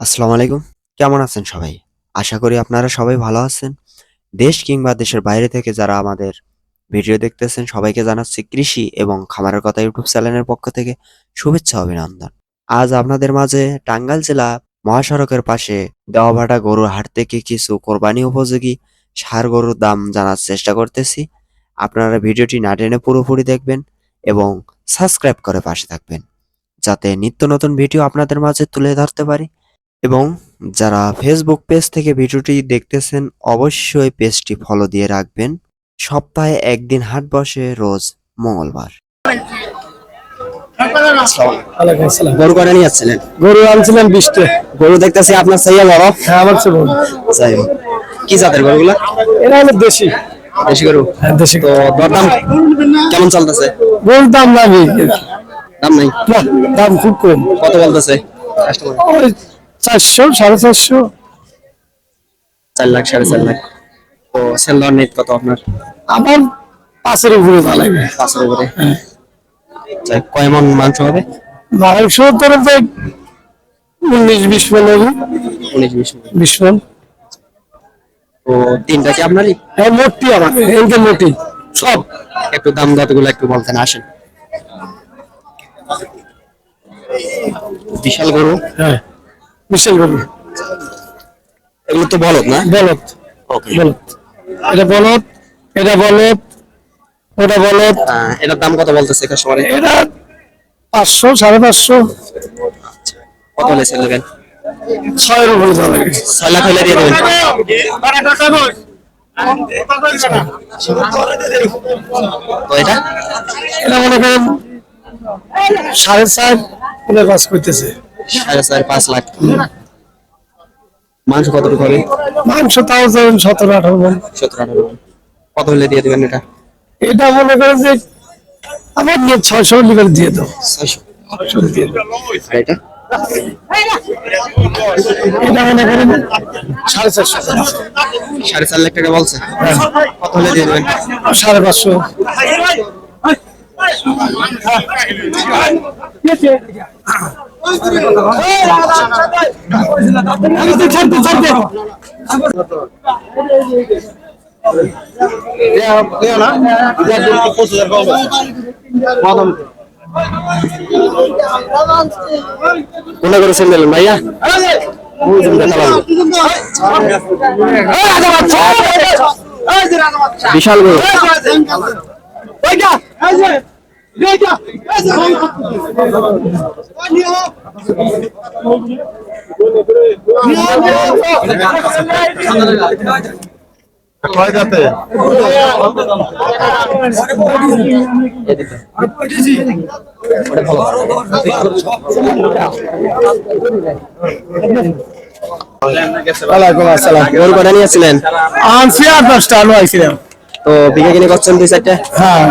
আসসালামু আলাইকুম। কেমন আছেন সবাই? আশা করি আপনারা সবাই ভালো আছেন। দেশ কিংবা দেশের বাইরে থেকে যারা আমাদের ভিডিও দেখতেছেন, সবাইকে জানাচ্ছি কৃষি এবং খামারের কথা ইউটিউব চ্যানেলের পক্ষ থেকে শুভেচ্ছা, অভিনন্দন। আজ আপনাদের মাঝে টাঙ্গাইল জেলা মহাসড়কের পাশে দেওয়াভাটা গরুর হাট থেকে কিছু কোরবানি উপযোগী সার গরুর দাম জানার চেষ্টা করতেছি। আপনারা ভিডিওটি না টেনে পুরোপুরি দেখবেন এবং সাবস্ক্রাইব করে পাশে থাকবেন। যাতে নিত্য নতুন ভিডিও আপনাদের মাঝে তুলে ধরতে পারি। এবং যারা ফেসবুক পেজ থেকে ভিডিওটি দেখতেছেন অবশ্যই পেজটি ফলো দিয়ে রাখবেন। সপ্তাহে একদিন হাট বসে রোজ মঙ্গলবার। গরু করে নিয়ে যাচ্ছিলেন গরু আনছিলাম বিশটা। গরু দেখতেছি আপনার বড়। হ্যাঁ আমার ছিল যাই হোক। কি জাতের গরুগুলা? এরা হলো দেশি। দেশি গরু? হ্যাঁ, দেশি তো দরদাম কেমন চলতেছে? গরুর দাম নাই দাম নাই? না দাম খুব কম। কত বলতেছে? কাস্টমার? চারশো সাড়ে চারশো। চার লাখ সাড়ে চার লাখ। তো সেল নেট কত আপনার? আমার পাঁচের উপরে লাগবে। পাঁচের উপরে। যাই, কয় মন মাংস হবে? মাংস তোর তো উনিশ বিশ মন হবে। উনিশ বিশ। বিশ মন। তো তিনটা কি আপনারই? হ্যাঁ মোটি আমার। এনকে মোটি সব। একটু দাম দরগুলো একটু বলতেন আসেন। বিশাল গরু হ্যাঁ। বিশাল গরু এগুলো তো বলদ না? বলত ওকে বলত এটা বলত এটা বলত ওটা বলত এটার দাম কত বলতেছে কাস্টমারে এটা পাঁচশো সাড়ে পাঁচশো। কত ছয়ের উপরে ভালো ছয় লাখ হলে দিয়ে দেবেন। তো এটা? এটা মনে করেন সাড়ে চার কাজ করতেছে। সাড়ে চার পাঁচ লাখ। মাংস কতটুকু হবে? মাংস তাও ধরেন সতেরো আঠারো মন। সতেরো আঠারো মণ। কত হলে দিয়ে দেবেন এটা? এটা মনে করেন যে আমার নিয়ে ছয়শো দিয়ে দাও। ছয়শো। ছয়শো দিয়ে আর এটা? এটা মনে করেন সাড়ে চারশো সাড়ে চার লাখ টাকা বলছে? কত হলে দিয়ে দেবেন? সাড়ে পাঁচশো। কোনটা করে দিলেন ভাইয়া বিশাল গরু ওয়ালাইকুম আসসালাম। গরু কটা নিয়েছিলেন আনছি আর দশটা আলু আইছিলাম। তো বিঘা কিনে করছেন দুই চারটে? হ্যাঁ।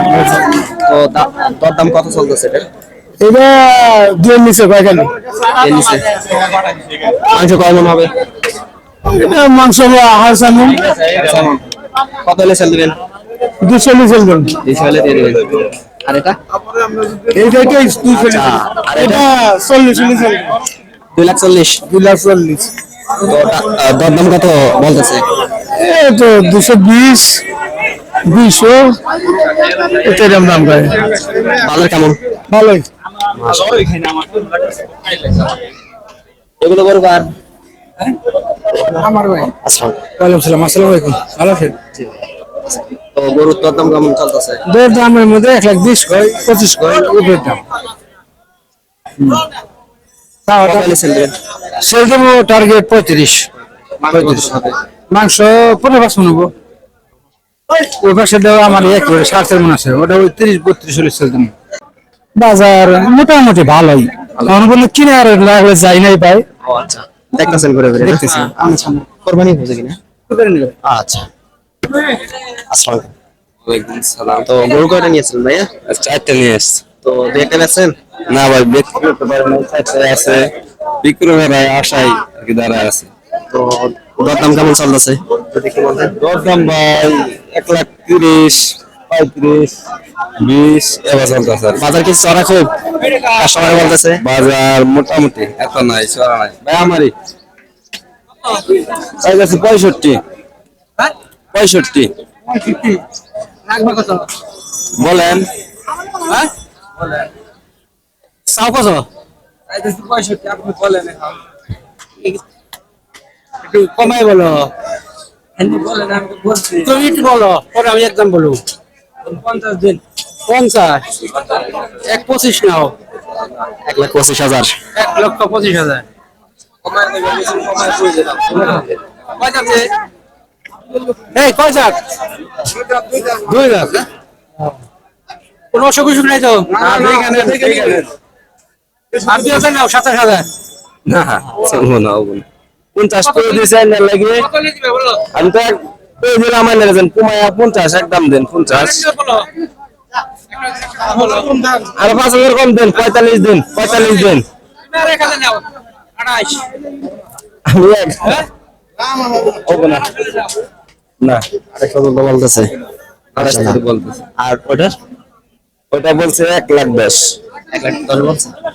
তো দা- দরদাম কত চলতেছে এটা? এটা দিয়ে নিচে কয়খানি? এর নিচে। মাংস কয় মন হবে? এটা মাংস আহার সামন কত হলে সেল দিবেন? দুশো হলে দিয়ে দেবেন। আর এটা? এইটাকে দুশো আচ্ছা, আর এটা? এটা চল্লিশ দুই লাখ চল্লিশ। দুই লাখ চল্লিশ। তো দা- দরদাম কত বলতেছে? এই তো দুশো বিশ। দুইশো? এটা এরকম দাম করে বাজার কেমন? ভালোই। এগুলো গরু আর আমার ভাই। ওয়ালাইকুম সালাম আসসালামু আলাইকুম। ভালো আছেন? তো গরুর দরদাম কেমন চলতেছে? দেড় দামের মধ্যে এক লাখ বিশ কয় পঁচিশ কয় উপরের দাম। কত হলে সেল দিবেন? সেল দেবো টার্গেট পঁয়ত্রিশ। পঁয়ত্রিশ। মাংস পনেরো পাঁচ মন হব। ওই পাশে দেওয়া আমার এক সাড়ে চার মন আছে। ওটা ওই তিরিশ বত্রিশ দেবো বাজার মোটামুটি ভালোই। আমার বললে কিনে আর লাগলে যাই নাই পাই আচ্ছা। দেখতেছেন দেখতেছি। আচ্ছা। কোরবানি হচ্ছে কিনা? আচ্ছা। আসসালামু আলাইকুম। সালাম তো গরু কয়টা নিয়েছিলেন ভাইয়া? চারটা নিয়ে এসছে তো দুই একটা না ভাই বিক্রি করতে পারে চারটা আছে। বিক্রি করার আশায় আর কি দাঁড়ায় আছে। তো দরদাম কেমন চলতেছে? যদি কি বলতেন দরদাম ভাই এক লাখ তিরিশ পঁয়ত্রিশ বিশ এবার চলতেছে। বাজার কি চড়া খুব? কাস্টমার বলতেছে? বাজার মোটামুটি এত নাই চড়া নাই। ভাই আমারই। পঁয়ষট্টি। পঁয়ষট্টি। বলেন। চাও কত? পঁয়ষট্টি আপনি বলেন একটু কমাই বলো। তুমি একটু বলো পরে আমি একদম বলো পঞ্চাশ দিন পঞ্চাশ এক পঁচিশ নাও এক লাখ পঁচিশ হাজার এক লক্ষ পঁচিশ হাজার এই কয় যাক দুই লাখ কোনো অসুখ বিসুখ নাই তো আর দুই হাজার নাও সাতাশ হাজার না চলবো না পঞ্চাশ করে দিয়েছে না লাগে। আমি তো করে দিলাম দেন কুমায়া পঞ্চাশ একদম দেন পঞ্চাশ। আর পাঁচ হাজার কম দেন পঁয়তাল্লিশ দিন পঁয়তাল্লিশ দিন। আমি এক- না। না আরেকটা বলতে বলতেছে। আর ওটা? ওটা বলছে এক লাখ দশ।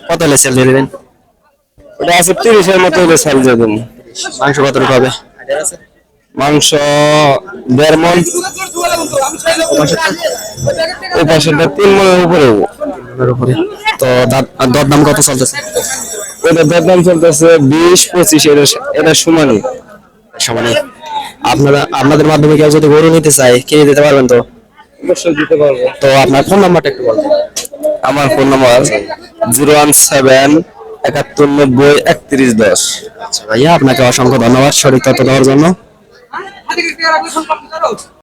কত হলে দিয়ে দিবেন? ওটা আছে তিরিশের মতো হলে সাল দিয়ে দেবো মাংস কতটুকু হবে? মাংস দেড় মন ওই পাশেটা তিন মনের উপরে। উপরে তো দাম- আর দর দাম কত চলতেছে? ওটা দাম চলতেছে বিশ পঁচিশ এটা এটা সমানই সমানে। আপনারা আপনাদের মাধ্যমে কেউ যদি গরু নিতে চায় কিনে দিতে পারবেন তো? অবশ্যই দিতে পারব। তো আপনার ফোন নাম্বারটা একটু বলবেন। আমার phone number zero one seven একাত্তর নব্বই একত্রিশ দশ। আচ্ছা ভাইয়া আপনাকে অসংখ্য ধন্যবাদ শরীর তত্ত্ব দেওয়ার জন্য।